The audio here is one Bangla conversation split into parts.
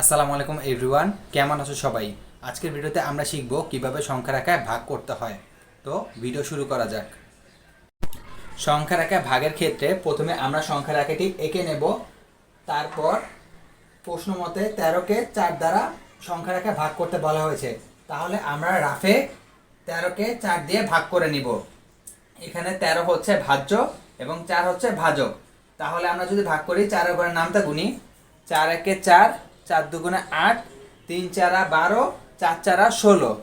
আসসালামু আলাইকুম এভরিওয়ান, কেমন আছো সবাই? আজকের ভিডিওতে আমরা শিখব কীভাবে সংখ্যা রেখায় ভাগ করতে হয়। তো ভিডিও শুরু করা যাক। সংখ্যা রেখায় ভাগের ক্ষেত্রে প্রথমে আমরা সংখ্যা রেখাটি এঁকে নেব। তারপর প্রশ্ন মতে তেরোকে চার দ্বারা সংখ্যা রেখায় ভাগ করতে বলা হয়েছে। তাহলে আমরা রাফে তেরোকে চার দিয়ে ভাগ করে নিব। এখানে তেরো হচ্ছে ভাজ্য এবং চার হচ্ছে ভাজক। তাহলে আমরা যদি ভাগ করি, চারের ঘরের নামটা গুনি। চার একে চার চার দুগুণে আট, তিন চারা বারো, চার চারা ষোলো।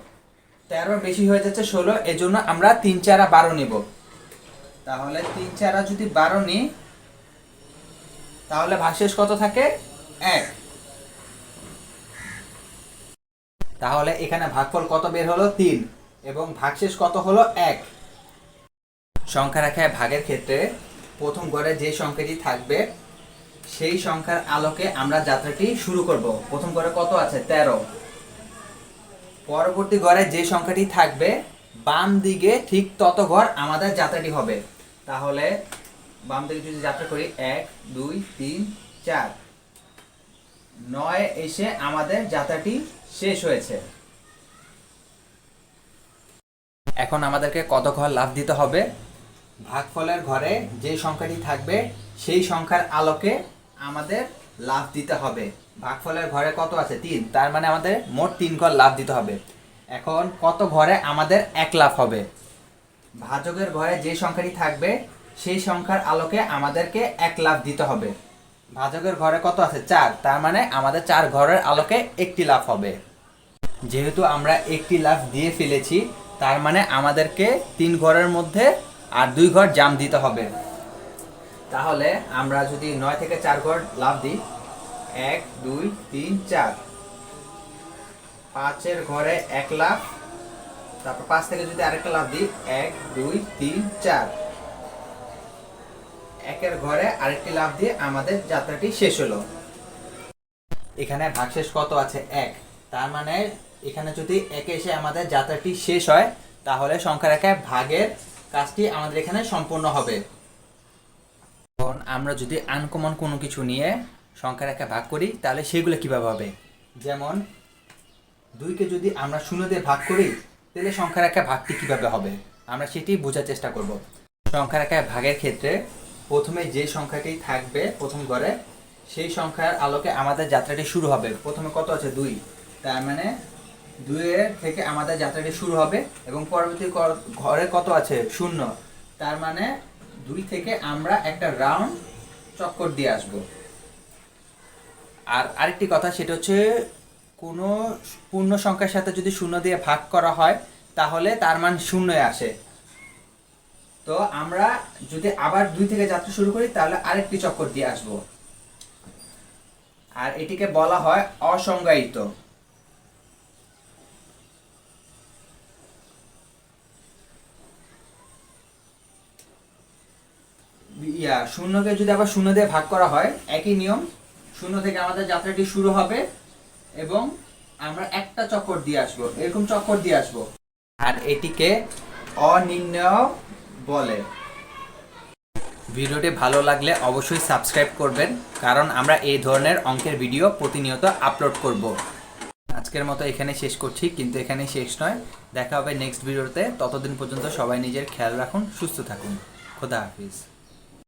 তেরো বেশি হয়ে যাচ্ছে ষোলো, এজন্য আমরা তিন চারা বারো নিব। তাহলে তিন চারা যদি বারো নিই, তাহলে ভাগশেষ কত থাকে? এক। তাহলে এখানে ভাগফল কত বের হলো? তিন। এবং ভাগশেষ কত হলো? এক। সংখ্যা রেখায় ভাগের ক্ষেত্রে প্রথম ঘরে যে সংখ্যাটি থাকবে সেই সংখ্যার আলোকে আমরা যাত্রাটি শুরু করব। প্রথম ঘরে কত আছে? তেরো। পরবর্তী ঘরে যে সংখ্যাটি থাকবে, বাম দিকে ঠিক তত ঘর আমাদের যাত্রাটি হবে। তাহলে বাম দিকে যদি যাত্রা করি, এক, দুই, তিন, চার। নয় এসে আমাদের যাত্রাটি শেষ হয়েছে। এখন আমাদেরকে কত ঘর লাভ দিতে হবে? ভাগফলের ঘরে যে সংখ্যাটি থাকবে, সেই সংখ্যার আলোকে আমাদের লাভ দিতে হবে। ভাগফলের ঘরে কত আছে? তিন। তার মানে আমাদের মোট তিন ঘর লাভ দিতে হবে। এখন কত ঘরে আমাদের এক লাভ হবে? ভাজকের ঘরে যে সংখ্যাটি থাকবে, সেই সংখ্যার আলোকে আমাদেরকে এক লাভ দিতে হবে। ভাজকের ঘরে কত আছে? চার। তার মানে আমাদের চার ঘরের আলোকে একটি লাভ হবে। যেহেতু আমরা একটি লাভ দিয়ে ফেলেছি, তার মানে আমাদেরকে তিন ঘরের মধ্যে আর দুই ঘর জাম দিতে হবে। তাহলে আমরা যদি নয় থেকে চার ঘর লাভ দিই, এক, দুই, তিন, চার। পাঁচের ঘরে এক লাভ, তারপর পাঁচ থেকে যদি আরেকটা লাভ দিই, এক, দুই, তিন, চার। একের ঘরে আরেকটি লাভ দিয়ে আমাদের যাত্রাটি শেষ হলো। এখানে ভাগশেষ কত আছে? এক। তার মানে এখানে যদি একে এসে আমাদের যাত্রাটি শেষ হয়, তাহলে সংখ্যা রেখায় ভাগের কাজটি আমাদের এখানে সম্পূর্ণ হবে। এখন আমরা যদি আনকমন কোনো কিছু নিয়ে সংখ্যা রেখা ভাগ করি, তাহলে সেগুলো কীভাবে হবে? যেমন, দুইকে যদি আমরা শূন্য দিয়ে ভাগ করি, তাহলে সংখ্যা রেখায় ভাগটি কীভাবে হবে? আমরা সেটি বোঝার চেষ্টা করব। সংখ্যা রেখায় ভাগের ক্ষেত্রে প্রথমে যে সংখ্যাটি থাকবে প্রথম ঘরে, সেই সংখ্যার আলোকে আমাদের যাত্রাটি শুরু হবে। প্রথমে কত আছে? দুই। তার মানে দুইয়ের থেকে আমাদের যাত্রাটি শুরু হবে এবং পরবর্তী ঘরে কত আছে? শূন্য। তার মানে দুই থেকে আমরা একটা রাউন্ড চক্কর দিয়ে আসব। আর আরেকটি কথা, সেটা হচ্ছে কোনো পূর্ণ সংখ্যার সাথে যদি শূন্য দিয়ে ভাগ করা হয়, তাহলে তার মান শূন্যই আসে। তো আমরা যদি আবার দুই থেকে যাত্রা শুরু করি, তাহলে আরেকটি চক্কর দিয়ে আসব। আর এটিকে বলা হয় অসংজ্ঞায়িত। ইয়া, শূন্যকে যদি আবার শূন্য দিয়ে ভাগ করা হয়, একই নিয়ম, শূন্য থেকে আমাদের যাত্রাটি শুরু হবে এবং আমরা একটা চক্কর দিয়ে আসব, এরকম চক্কর দিয়ে আসব। আর এটিকে অনির্ণয় বলে। ভিডিওটি ভালো লাগলে অবশ্যই সাবস্ক্রাইব করবেন, কারণ আমরা এই ধরনের অঙ্কের ভিডিও প্রতিনিয়ত আপলোড করব। আজকের মতো এখানে শেষ করছি, কিন্তু এখানে শেষ নয়। দেখা হবে নেক্সট ভিডিওতে। ততদিন পর্যন্ত সবাই নিজের খেয়াল রাখুন, সুস্থ থাকুন। খোদা হাফিজ।